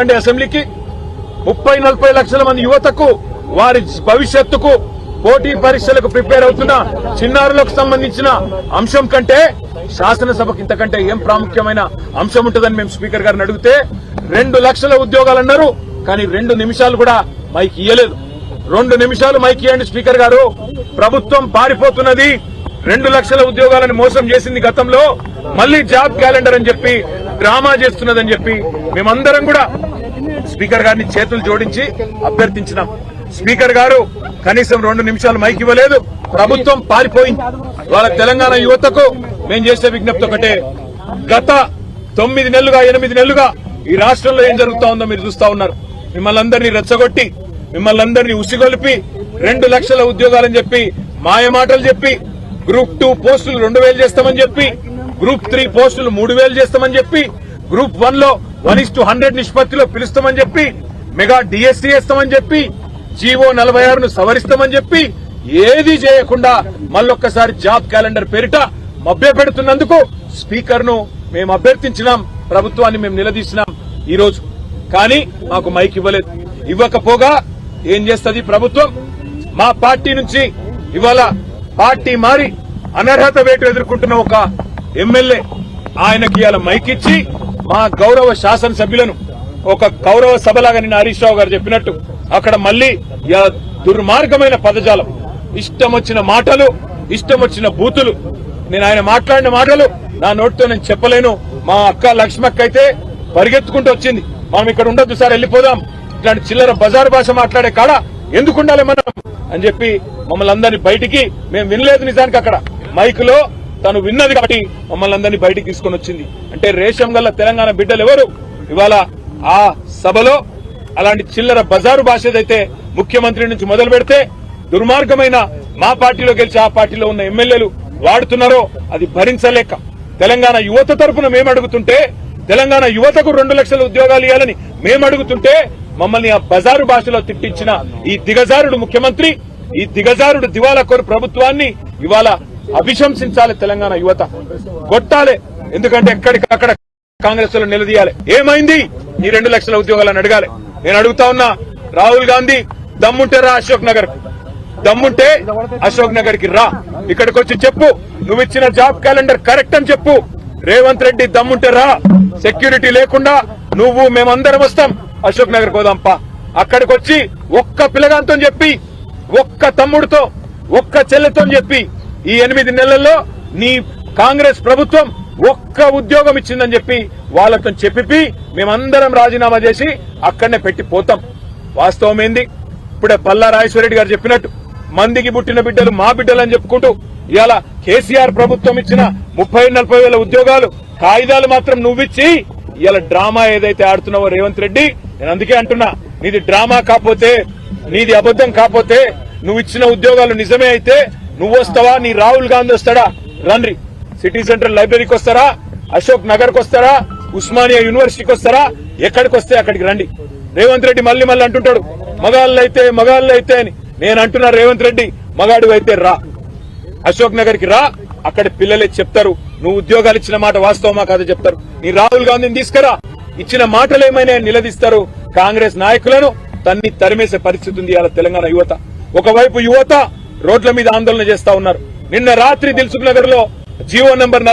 అండి అసెంబ్లీకి. ముప్పై నలభై లక్షల మంది యువతకు వారి భవిష్యత్తుకు పోటీ పరీక్షలకు ప్రిపేర్ అవుతున్న చిన్నారులకు సంబంధించిన అంశం కంటే శాసనసభకు ఇంతకంటే ఏం ప్రాముఖ్యమైన అంశం ఉంటుందని మేము స్పీకర్ గారిని అడిగితే రెండు లక్షల ఉద్యోగాలు అన్నారు కానీ రెండు నిమిషాలు కూడా మైక్ ఇయ్యలేదు. రెండు నిమిషాలు మైక్ ఇవ్వండి స్పీకర్ గారు. ప్రభుత్వం పారిపోతున్నది రెండు లక్షల ఉద్యోగాలను మోసం చేసింది గతంలో మళ్ళీ జాబ్ క్యాలెండర్ అని చెప్పి డ్రామా చేస్తున్నదని చెప్పి మేమందరం కూడా స్పీకర్ గారిని చేతులు జోడించి అభ్యర్థించినాం. స్పీకర్ గారు కనీసం రెండు నిమిషాలు మైక్ ఇవ్వలేదు. ప్రభుత్వం పారిపోయింది. వాళ్ళ తెలంగాణ యువతకు మేము చేసే విజ్ఞప్తి ఒకటే. గత తొమ్మిది నెలలుగా ఎనిమిది నెలలుగా ఈ రాష్ట్రంలో ఏం జరుగుతా ఉందో మీరు చూస్తా ఉన్నారు. మిమ్మల్ని అందరినీ రెచ్చగొట్టి మిమ్మల్ని అందరినీ ఉసిగొలిపి రెండు లక్షల ఉద్యోగాలని చెప్పి మాయమాటలు చెప్పి గ్రూప్ టూ పోస్టులు రెండు వేలు చేస్తామని చెప్పి గ్రూప్ త్రీ పోస్టులు మూడు వేలు చేస్తామని చెప్పి గ్రూప్ వన్లో వన్ ఇస్ టు హండ్రెడ్ నిష్పత్తిలో పిలుస్తామని చెప్పి మెగా డిఎస్సీ వేస్తామని చెప్పి జీవో నలభై ఆరును సవరిస్తామని చెప్పి ఏది చేయకుండా మళ్ళొక్కసారి జాబ్ క్యాలెండర్ పేరిట మభ్య పెడుతున్నందుకు స్పీకర్ను మేము అభ్యర్థించినాం ప్రభుత్వాన్ని మేము నిలదీసినాం ఈ రోజు కానీ మాకు మైక్ ఇవ్వలేదు. ఇవ్వకపోగా ఏం చేస్తుంది ప్రభుత్వం? మా పార్టీ నుంచి ఇవాళ పార్టీ మారి అనర్హత వేటు ఎదుర్కొంటున్న ఒక ఎమ్మెల్యే ఆయనకి ఇలా మైక్ ఇచ్చి మా గౌరవ శాసనసభ్యులను ఒక గౌరవ సభలాగా నిన్న హరీష్ రావు గారు చెప్పినట్టు అక్కడ మళ్ళీ దుర్మార్గమైన పదజాలం. ఇష్టం వచ్చిన మాటలు ఇష్టం వచ్చిన బూతులు. నేను ఆయన మాట్లాడిన మాటలు నా నోటితో నేను చెప్పలేను. మా అక్క లక్ష్మక్క అయితే పరిగెత్తుకుంటూ వచ్చింది. మనం ఇక్కడ ఉండొద్దు సార్ వెళ్ళిపోదాం. ఇట్లాంటి చిల్లర బజార్ భాష మాట్లాడే కాడ ఎందుకు ఉండాలి మనం? అని చెప్పి మమ్మల్ని అందరినీ బయటికి మేము వినలేదు నిజానికి అక్కడ. మైక్లో తను విన్నది కాబట్టి మమ్మల్ని అందరినీ బయటికి తీసుకొని వచ్చింది. అంటే రేషం గల్ల తెలంగాణ బిడ్డలు ఎవరు ఇవాళ ఆ సభలో అలాంటి చిల్లర బజారు భాష ఏదైతే ముఖ్యమంత్రి నుంచి మొదలు పెడితే దుర్మార్గమైన మా పార్టీలో గెలిచి ఆ పార్టీలో ఉన్న ఎమ్మెల్యేలు వాడుతున్నారో అది భరించలేక తెలంగాణ యువత తరఫున మేము అడుగుతుంటే తెలంగాణ యువతకు రెండు లక్షల ఉద్యోగాలు ఇవ్వాలని మేము అడుగుతుంటే మమ్మల్ని ఆ బజారు భాషలో తిట్టించిన ఈ దిగజారుడు ముఖ్యమంత్రి ఈ దిగజారుడు దివాలా కోరు ప్రభుత్వాన్ని ఇవాళ అభిశంసించాలి తెలంగాణ యువత. కొట్టాలి. ఎందుకంటే ఎక్కడికక్కడ కాంగ్రెస్లో నిలదీయాలి. ఏమైంది? ఈ రెండు లక్షల ఉద్యోగాలను అడగాలి. నేను అడుగుతా ఉన్నా రాహుల్ గాంధీ దమ్ముంటే రా అశోక్ నగర్. దమ్ముంటే అశోక్ నగర్కి రా. ఇక్కడికి వచ్చి చెప్పు. నువ్వు ఇచ్చిన జాబ్ క్యాలెండర్ కరెక్ట్ అని చెప్పు. రేవంత్ రెడ్డి దమ్ముంటే రా. సెక్యూరిటీ లేకుండా నువ్వు మేమందరం వస్తాం. అశోక్ నగర్ పోదాంపా అక్కడికి వచ్చి ఒక్క పిల్లగాంతో చెప్పి ఒక్క తమ్ముడితో ఒక్క చెల్లెతో చెప్పి ఈ ఎనిమిది నెలల్లో నీ కాంగ్రెస్ ప్రభుత్వం ఒక్క ఉద్యోగం ఇచ్చిందని చెప్పి వాళ్ళతో చెప్పి మేమందరం రాజీనామా చేసి అక్కడనే పెట్టి పోతాం. వాస్తవం ఏంది? ఇప్పుడే పల్లా రాజేశ్వరరెడ్డి గారు చెప్పినట్టు మందికి పుట్టిన బిడ్డలు మా బిడ్డలు అని చెప్పుకుంటూ ఇవాళ కేసీఆర్ ప్రభుత్వం ఇచ్చిన ముప్పై నలభై వేల ఉద్యోగాలు కాగితాలు మాత్రం నువ్విచ్చి ఇవాళ డ్రామా ఏదైతే ఆడుతున్నావో రేవంత్ రెడ్డి నేను అందుకే అంటున్నా నీది డ్రామా కాకపోతే నీది అబద్ధం కాకపోతే నువ్వు ఇచ్చిన ఉద్యోగాలు నిజమే అయితే నువ్వు వస్తావా? నీ రాహుల్ గాంధీ వస్తాడా? రండి. సిటీ సెంట్రల్ లైబ్రరీకి వస్తారా? అశోక్ నగర్కి వస్తారా? ఉస్మానియా యూనివర్సిటీకి వస్తారా? ఎక్కడికి వస్తే అక్కడికి రండి. రేవంత్ రెడ్డి మళ్ళీ మళ్ళీ అంటుంటాడు మగాళ్ళు అయితే మగాళ్ళు అయితే అని. నేను అంటున్నా రేవంత్ రెడ్డి మగాడు అయితే రా. అశోక్ నగర్కి రా. అక్కడ పిల్లలే చెప్తారు. నువ్వు ఉద్యోగాలు ఇచ్చిన మాట వాస్తవమా కాదో చెప్తారు. నీ రాహుల్ గాంధీని తీసుకురా. ఇచ్చిన మాటలు ఏమైనా నిలదీస్తారు? కాంగ్రెస్ నాయకులను తన్ని తరిమేసే పరిస్థితి ఉంది అలా తెలంగాణ యువత. ఒకవైపు యువత రోడ్ల మీద ఆందోళన చేస్తా ఉన్నారు. నిన్న రాత్రి దిల్సుఖ్ నగర్లో జీవో నంబర్